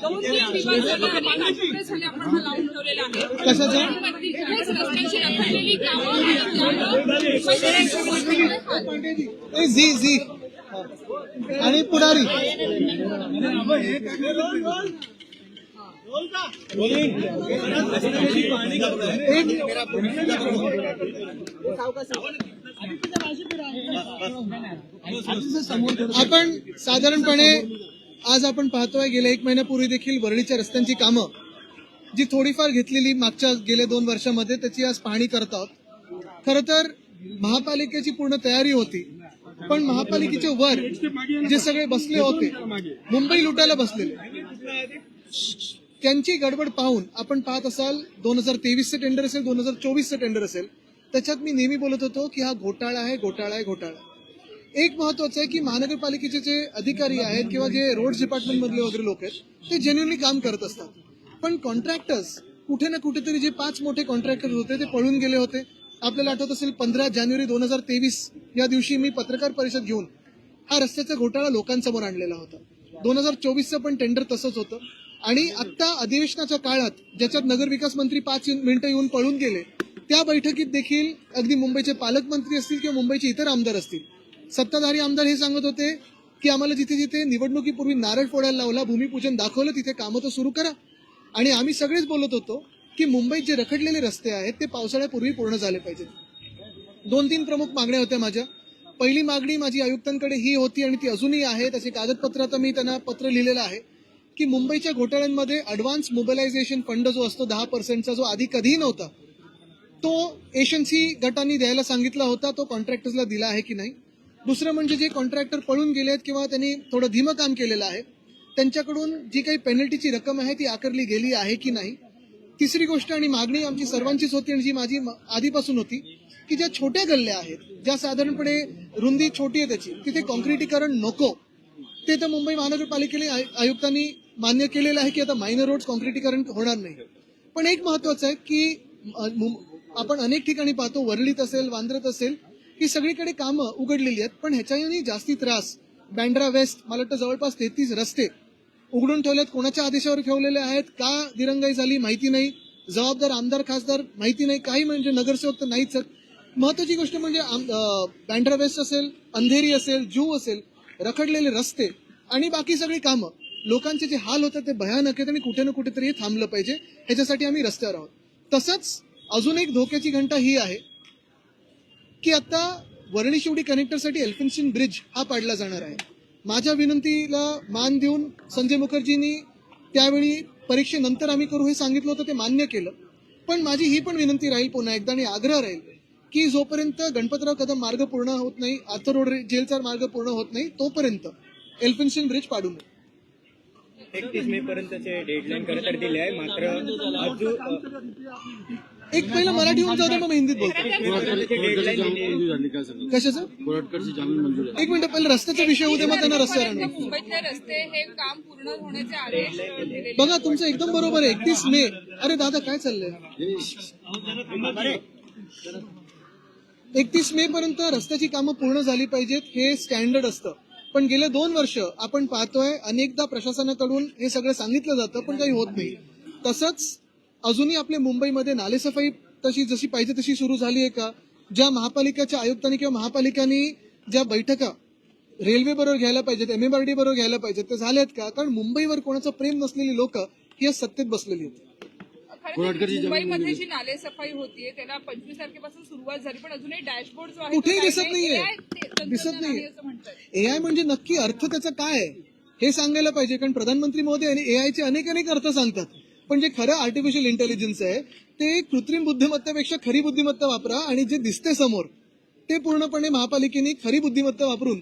दोन तीन दिवस झाले अनेक आठवडे झाले आपण हा लावून ठेवलेला आहे. कशाचं? तिथेच रस्त्याची रखडलेली कामं आणि त्यामुळे मुंबईचे ए, झी झी. आणि पुढारी. एक आपण साधारणपणे आज आपण पाहतोय गेल्या एक महिन्यापूर्वी देखील वरळीच्या रस्त्यांची कामं जी थोडीफार घेतलेली मागच्या गेल्या दोन वर्षामध्ये त्याची आज पाहणी करत आहोत खरं तर महापालिकेची पूर्ण तयारी होती पण महापालिकेच्या वर जे सगळे बसले होते मुंबई लुटायला बसलेले त्यांची गडबड पाहून आपण पाहत असाल दोन हजार तेवीसचं टेंडर असेल दोन हजार चोवीसचं टेंडर असेल त्याच्यात मी नेहमी बोलत होतो की हा घोटाळा आहे घोटाळा आहे घोटाळा एक महत्वाचं आहे की महानगरपालिकेचे जे अधिकारी आहेत किंवा जे रोड डिपार्टमेंट मधले वगैरे लोक आहेत ते जेन्युअनली काम करत असतात. पण कॉन्ट्रॅक्टर्स कुठे ना कुठेतरी जे पाच मोठे कॉन्ट्रॅक्टर होते ते पळून गेले होते. आपल्याला आठवत असेल पंधरा जानेवारी दोन हजार तेवीस या दिवशी मी पत्रकार परिषद घेऊन हा रस्त्याचा घोटाळा लोकांसमोर आणलेला होता. दोन हजार चोवीसचं पण टेंडर तसंच होतं. आणि आता अधिवेशनाच्या काळात ज्याच्यात नगरविकास मंत्री पाच मिनिटं येऊन पळून गेले त्या बैठकीत देखील अगदी मुंबईचे पालकमंत्री असतील किंवा मुंबईचे इतर आमदार असतील सत्ताधारी आमदार हे सांगत होते की आम्हाला जिथे जिथे निवडणुकीपूर्वी नारळ फोडायला लावला भूमिपूजन दाखवलं तिथे कामं तर सुरू करा. आणि आम्ही सगळेच बोलत होतो की मुंबईत जे रखडलेले रस्ते आहेत ते पावसाळ्यापूर्वी पूर्ण झाले पाहिजेत. दोन तीन प्रमुख मागण्या होत्या माझ्या. पहिली मागणी माझी आयुक्तांकडे ही होती आणि ती अजूनही आहे त्याचे कागदपत्र आता मी त्यांना पत्र लिहिलेलं आहे की मुंबईच्या घोटाळ्यांमध्ये अडव्हान्स मोबिलायझेशन फंड जो असतो दहा पर्सेंटचा जो आधी कधीही नव्हता तो एशन्सी गटांनी द्यायला सांगितला होता तो कॉन्ट्रॅक्टर्सला दिला आहे की नाही. दुसरं म्हणजे जे कॉन्ट्रॅक्टर पळून गेलेत किंवा त्यांनी थोडं धीमं काम केलेलं आहे त्यांच्याकडून जी काही पेनल्टीची रक्कम आहे ती आकारली गेली आहे की नाही? तिसरी गोष्ट आणि मागणी आमची सर्वांचीच होती आणि जी माझी म- आधीपासून होती की ज्या छोट्या गल्ल्या आहेत ज्या साधारणपणे रुंदी छोटी आहे त्याची तिथे कॉन्क्रिटीकरण नको. ते तर मुंबई महानगरपालिकेने आयुक्तांनी मान्य केलेलं आहे की आता मायनर रोड कॉन्क्रिटीकरण होणार नाही. पण एक महत्वाचं आहे की मुं- आपण अनेक ठिकाणी पाहतो वरळीत असेल वांद्रत असेल की सगळीकडे कामं उघडलेली आहेत पण ह्याच्याने जास्ती त्रास. बँड्रा वेस्ट मला वाटतं जवळपास तेहतीस रस्ते उघडून ठेवलेत. कोणाच्या आदेशावर ठेवलेले आहेत? का दिरंगाई झाली? माहिती नाही. जबाबदार आमदार खासदार माहिती नाही. काही म्हणजे नगरसेवक तर नाहीच आहेत. महत्वाची गोष्ट म्हणजे आम- बँड्रा वेस्ट असेल अंधेरी असेल जू असेल रखडलेले रस्ते आणि बाकी सगळी कामं. लोकांचे जे हाल होतात ते भयानक आहेत आणि कुठे ना कुठेतरी थांबलं पाहिजे. ह्याच्यासाठी आम्ही रस्त्यावर आहोत. तसंच अजून एक धोक्याची घंटा ही आहे. की आता वरळी शिवडी कनेक्टरसाठी एल्फिन्स्टन ब्रिज हा पाडला जाणार आहे. माझ्या विनंतीला मान देऊन संजय मुखर्जींनी त्यावेळी परीक्षेनंतर आम्ही करू हे सांगितलं होतं ते मान्य केलं. पण माझी ही पण विनंती राहील पुन्हा एकदा आणि आग्रह राहील की जोपर्यंत गणपतराव कदम मार्ग पूर्ण होत नाही आर्थर रोड जेलचा मार्ग पूर्ण होत नाही तोपर्यंत एल्फिन्स्टन ब्रिज पाडू नये. एकतीस मे पर्यंतचे डेडलाईन खरं तर दिले आहे? मात्र अजून एक पहिलं मराठी होऊन जाऊ दे मग हिंदीत बोलतो कशाचं? एक मिनिट पहिलं रस्त्याचा विषय होऊ दे मग त्यांना रस्त्यावर आणू मुंबईतले रस्ते हे काम पूर्ण होण्याचे आदेश दिलेले बघा तुमचं एकदम बरोबर आहे. एकतीस मे. अरे दादा काय चाललंय? एकतीस मे पर्यंत रस्त्याची कामं पूर्ण झाली पाहिजेत हे स्टँडर्ड असतं. पण गेले दोन वर्ष आपण पाहतोय अनेकदा प्रशासनाकडून हे सगळं सांगितलं जातं पण काही होत नाही. तसंच अजूनही आपल्या मुंबईमध्ये नालेसफाई तशी जशी पाहिजे तशी सुरू झाली आहे का? ज्या महापालिकेच्या आयुक्तांनी किंवा महापालिकांनी ज्या बैठका रेल्वे बरोबर घ्यायला पाहिजेत एम बरोबर घ्यायला पाहिजेत ते झालेत का? कारण मुंबईवर कोणाचं प्रेम नसलेली लोक ही आज सत्तेत बसलेली आहेत. मुंबईमध्ये जी नाले सफाई होतीये त्याला पंचवीस तारखेपासून सुरुवात झाली पण अजूनही डॅशबोर्ड जो आहे तो कुठेही दिसत नाही. नाहीये. दिसत म्हणतात. एआय म्हणजे नक्की अर्थ त्याचा काय आहे? हे सांगायला पाहिजे कारण प्रधानमंत्री मोदी आणि एआय चे अनेक अनेक अर्थ सांगतात. पण जे खरं आर्टिफिशियल इंटेलिजन्स आहे ते कृत्रिम बुद्धिमत्तेपेक्षा खरी बुद्धिमत्ता वापरा आणि जे दिसते समोर ते पूर्णपणे महापालिकेने खरी बुद्धिमत्ता वापरून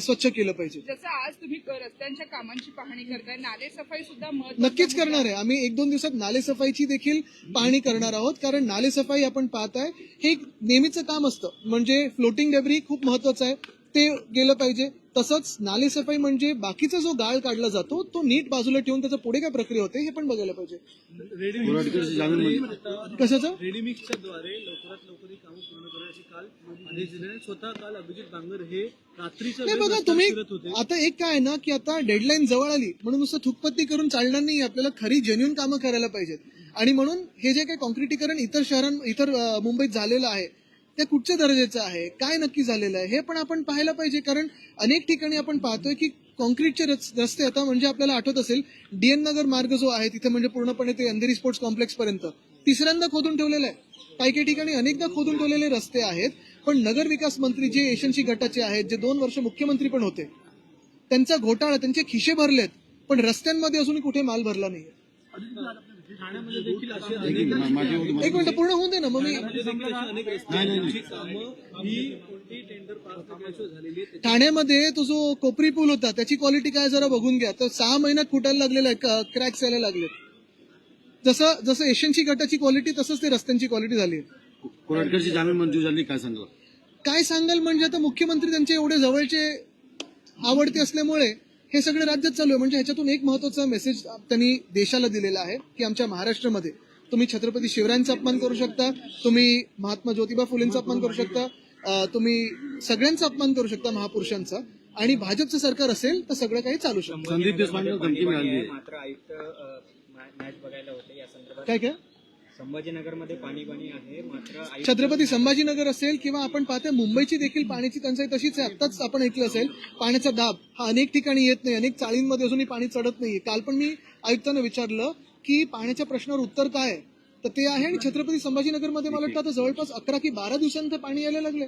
स्वच्छ केलं पाहिजे. जसं आज तुम्ही रस्त्यांच्या कामांची पाहणी करताय नाले सफाई सुद्धा नक्कीच करणार आहे. आम्ही एक दोन दिवसात नालेसफाईची देखील पाहणी करणार आहोत कारण नालेसफाई आपण पाहताय हे एक नेहमीचं काम असतं. म्हणजे फ्लोटिंग डेब्री खूप महत्वाचं आहे ते गेलं पाहिजे. तसंच नालेसफाई म्हणजे बाकीचा जो गाळ काढला जातो तो नीट बाजूला ठेवून त्याचा पुढे काय प्रक्रिया होते हे पण बघायला पाहिजे. मंजूर कशाचं? रेडीमिक्सच्या द्वारे लवकरात लवकर ही कामं पूर्ण करण्याची काल आदेश दिले आणि स्वतः काल अभिजित बांगर हे रात्रीच्या बघा तुम्ही आता एक काय आहे ना की आता डेडलाईन जवळ आली म्हणून नुसतं थुकपत्ती करून चालणार नाही आपल्याला खरी जेन्युन कामं करायला पाहिजेत. आणि म्हणून हे जे काही कॉन्क्रिटीकरण इतर शहरां इतर मुंबईत झालेलं आहे ते कुठच्या दर्जाचं आहे? काय नक्की झालेलं आहे? हे पण आपण पाहायला पाहिजे कारण अनेक ठिकाणी आपण पाहतोय की कॉन्क्रीटचे रस्ते आता म्हणजे आपल्याला आठवत असेल डीएन नगर मार्ग जो आहे तिथे म्हणजे पूर्णपणे ते अंधेरी स्पोर्ट्स कॉम्प्लेक्स पर्यंत तिसऱ्यांदा खोदून ठेवलेलं आहे. काही काही ठिकाणी अनेकदा खोदून ठेवलेले रस्ते आहेत पण नगर विकास मंत्री जे एशनशी गटाचे आहेत जे दोन वर्ष मुख्यमंत्री पण होते त्यांचा घोटाळा त्यांचे खिशे भरलेत पण रस्त्यांमध्ये अजून कुठे माल भरला नाही ठाण्यामध्ये देखील असे एक मिनिट, एक पूर्ण होऊन दे ना मग मी ठाण्यामध्ये देखील अशी अनेक रस्ते नाही, नाही, आहेत, जी कामं ही कोणतीही टेंडर पास न केल्याशिवाय झालेली आहेत ठाण्यामध्ये तो जो कोपरी पूल होता त्याची क्वालिटी काय जरा बघून घ्या. तर सहा महिन्यात फुटायला लागलेला आहे क्रॅक्स यायला लागले जसं जसं एशियनची गटाची क्वालिटी तसंच ते रस्त्यांची क्वालिटी झाली आहे. कोराटकरची जामीन मंजूर झाली काय सांगा काय सांगाल म्हणजे आता मुख्यमंत्री त्यांचे एवढे जवळचे आवडते असल्यामुळे हे सगळे राज्यात चालू आहे. म्हणजे ह्याच्यातून एक महत्त्वाचा मेसेज त्यांनी देशाला दिलेला आहे की आमच्या महाराष्ट्रामध्ये तुम्ही छत्रपती शिवरायांचा अपमान करू शकता तुम्ही महात्मा ज्योतिबा फुलेंचा अपमान करू शकता तुम्ही सगळ्यांचा अपमान करू शकता महापुरुषांचा. आणि भाजपचं सरकार असेल तर सगळं काही चालू शकतं. संदीप देशपांडे धमकी मिळाली. आहे मात्र आयुक्त अ, मा- मॅच बघायला होते या संदर्भात. काय काय? संभाजीनगरमध्ये पाणी पाणी आहे मात्र छत्रपती संभाजीनगर असेल किंवा आपण पाहतोय मुंबईची देखील पाण्याची टंचाई तशीच आहे. आत्ताच आपण ऐकलं असेल पाण्याचा दाब हा अनेक ठिकाणी येत नाही अनेक चाळींमध्ये अजूनही पाणी चढत नाहीये. काल पण मी आयुक्तांना विचारलं की पाण्याच्या प्रश्नावर उत्तर काय आहे? तर ते आहे आणि छत्रपती संभाजीनगरमध्ये मला वाटतं आता जवळपास अकरा की बारा दिवसांत पाणी यायला लागले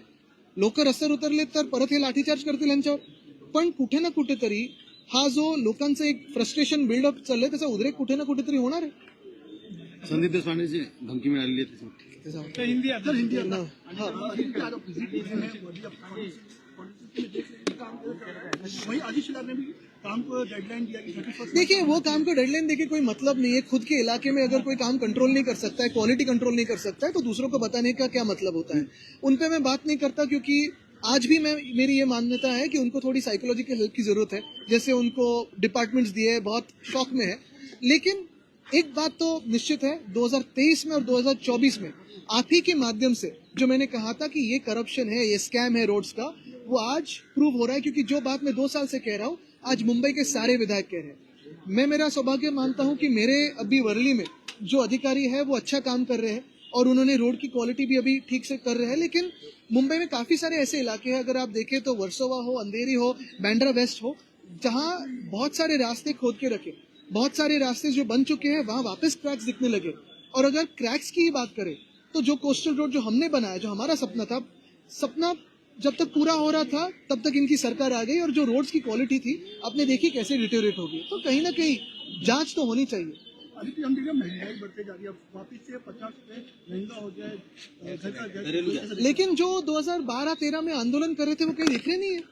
लोक रस्त्यावर उतरले तर परत हे लाठीचार्ज करतील यांच्यावर. पण कुठे ना कुठेतरी हा जो लोकांचं एक फ्रस्ट्रेशन बिल्डअप चाललंय त्याचा उद्रेक कुठे ना कुठेतरी होणार आहे. संदीप देशपांडेची धमकी मिळालेली आहे त्याच्यावर. हिंदी आता हिंदी हा. हा. वही आदिश ने भी काम को डेडलाइन दिया कि थर्टी फ़र्स्ट देखिए वो काम का डेडलाइन देखिए कोई मतलब नहीं है खुद के इलाके में अगर कोई काम कंट्रोल नहीं कर सकता है क्वालिटी कंट्रोल नहीं कर सकता है तो दूसरों को बताने का क्या मतलब होता है उन पे मैं बात नहीं करता क्योंकि आज भी मैं मेरी ये मान्यता है कि उनको थोड़ी साइकोलॉजिकल हेल्प की ज़रूरत है जैसे उनको डिपार्टमेंट्स दिए बहुत शौक में है लेकिन एक बात तो निश्चित है 2023 में और 2024 में आप ही के माध्यम से जो मैंने कहा था कि ये करप्शन है, ये स्कैम है रोड्स का, वो आज प्रूव हो रहा है क्योंकि जो बात मैं दो साल से कह रहा हूँ, आज मुंबई के सारे विधायक कह रहे हैं। मैं मेरा सौभाग्य मानता हूँ कि मेरे अभी वर्ली में जो अधिकारी है, वो अच्छा काम कर रहे हैं और उन्होंने रोड की क्वालिटी भी अभी ठीक से कर रहे हैं, लेकिन मुंबई में काफ़ी सारे ऐसे इलाके हैं, अगर आप देखें तो वर्सोवा हो, अंधेरी हो बैंड्रा वेस्ट हो, जहाँ बहुत सारे रास्ते खोद के रखे। बहुत सारे रास्ते जो बन चुके हैं वहाँ वापस क्रैक्स दिखने लगे। और अगर क्रैक्स की ही बात करें तो जो कोस्टल रोड जो हमने बनाया जो हमारा सपना था सपना जब तक पूरा हो रहा था तब तक इनकी सरकार आ गई और जो रोड्स की क्वालिटी थी आपने देखी कैसे डिटेरियोरेट होगी। तो कहीं ना कहीं जाँच तो होनी चाहिए। हम देखिए महँगाई बढ़ते जा रही है। वापिस से पचास महँगा जाए लेकिन जो 2012-13 में आंदोलन कर रहे थे वो कहीं दिख रहे नहीं है।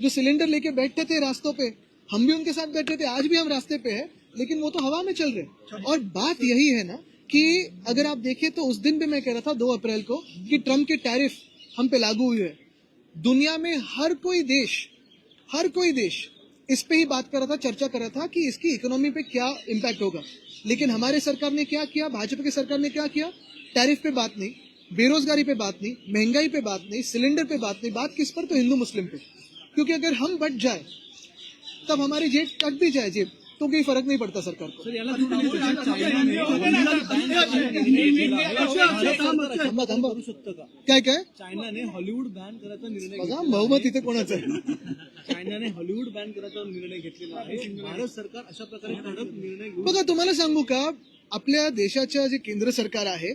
जो सिलेंडर लेके बैठते थे रास्तों पे हम भी उनके साथ बैठे थे आज भी हम रास्ते पे हैं लेकिन वो तो हवा में चल रहे हैं। और बात यही है ना कि अगर आप देखें तो उस दिन भी मैं कह रहा था दो अप्रैल को कि ट्रंप के टैरिफ हम पे लागू हुए हैं। दुनिया में हर कोई देश हर कोई देश इस पे ही बात कर रहा था चर्चा कर रहा था कि इसकी इकोनॉमी पे क्या इम्पैक्ट होगा। लेकिन हमारे सरकार ने क्या किया भाजपा की सरकार ने क्या किया? टैरिफ पे बात नहीं बेरोजगारी पे बात नहीं महँगाई पे बात नहीं सिलेंडर पे बात नहीं बात किस पर? तो हिंदू मुस्लिम पे। क्योंकि अगर हम बट जाए तब हमारी जेब कट भी जाए जेब तो कोई फर्क नहीं पड़ता सरकार काय काय? चायनाने हॉलिवूड बॅन करायचा निर्णय बघा बहुमत इथे कोणाचं आहे? चायनाने हॉलिवूड बॅन करायचा निर्णय घेतलेला आहे भारत सरकार अशा प्रकारे कडक निर्णय बघा तुम्हाला सांगू का? आपल्या देशाच्या जे केंद्र सरकार आहे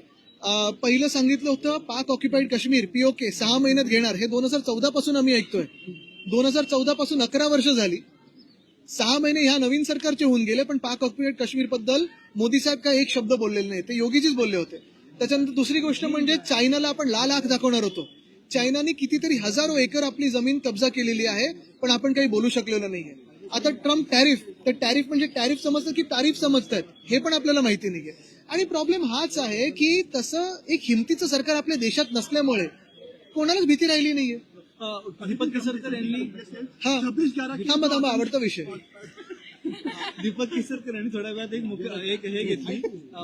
पहिलं सांगितलं होतं पाक ऑक्युपाईड काश्मीर पीओके सहा महिन्यात घेणार. हे दोन हजार चौदा पासून आम्ही ऐकतोय. दोन हजार चौदा पासून अकरा वर्ष झाली. सहा महिने ह्या नवीन सरकारचे होऊन गेले पण पाक ऑक्युपाईड काश्मीरबद्दल मोदी साहेब काय एक शब्द बोललेले नाही ते योगीजीच बोलले होते. त्याच्यानंतर दुसरी गोष्ट म्हणजे चायनाला आपण लाल आख दाखवणार होतो. चायनाने कितीतरी हजारो एकर आपली जमीन कब्जा केलेली आहे पण आपण काही बोलू शकलेलो नाहीये. आता ट्रम्प टॅरिफ तर टॅरिफ म्हणजे टॅरिफ समजतं की तारीफ समजतात हे पण आपल्याला माहिती नाहीये. आणि प्रॉब्लेम हाच आहे की तसं एक हिमतीचं सरकार आपल्या देशात नसल्यामुळे कोणालाच भीती राहिली नाहीये. दीपक केसरकर यांनी हा. थांबा थांबा आवडता विषय. दीपक केसरकर यांनी थोड्या वेळात एक मुख्य एक हे घेतली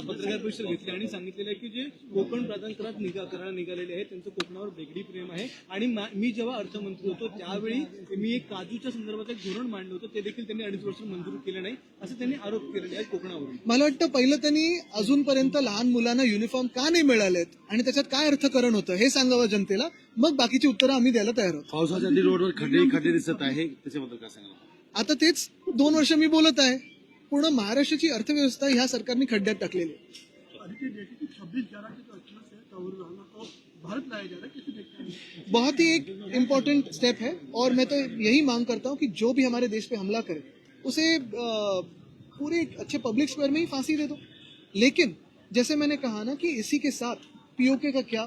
पत्रकार परिषद घेतली आणि सांगितलेलं आहे की जे कोकण प्राधिकरणात निघा करायला निघालेले आहे त्यांचं कोकणावर वेगळी प्रेम आहे. आणि मा- मी जेव्हा अर्थमंत्री होतो त्यावेळी मी एक काजूच्या संदर्भात एक धोरण मांडलं होतं ते देखील त्यांनी अडीच वर्ष मंजूर केलं नाही असं त्यांनी आरोप केलेले आहेत कोकणावरून. मला वाटतं पहिलं त्यांनी अजूनपर्यंत लहान मुलांना युनिफॉर्म का नाही मिळालेत? आणि त्याच्यात काय अर्थकरण होतं? हे सांगावं जनतेला. मग बाकीची उत्तरं आम्ही द्यायला तयार आहोत. पावसाच्या आधी रोडवर खड्डे खड्डे दिसत आहे त्याच्याबद्दल काय सांगाल? आता तेच दोन वर्ष मी बोलत आहे. पूर्ण महाराष्ट्राची अर्थव्यवस्था ह्या सरकारने खड्ड्यात टाकलेली आहे. बहुत ही एक इम्पोर्टेंट स्टेप है और मैं तो यही मांग करता हूँ कि जो भी हमारे देश पे हमला करे उसे अ, पूरे एक अच्छे पब्लिक स्क्वायर में ही फांसी दे दो। लेकिन जैसे मैंने कहा ना कि इसी के साथ पीओके का क्या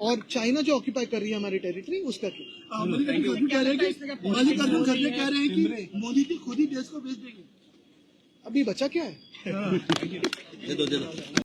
और चाइना जो ऑक्यूपाई कर रही है हमारी टेरिटरी उसका क्या? मल्लिकार्जुन कह रहे हैं कि मल्लिकार्जुन खड़गे कह रहे हैं कि मोदी जी खुद ही देश को भेज देंगे। अभी बचा क्या है?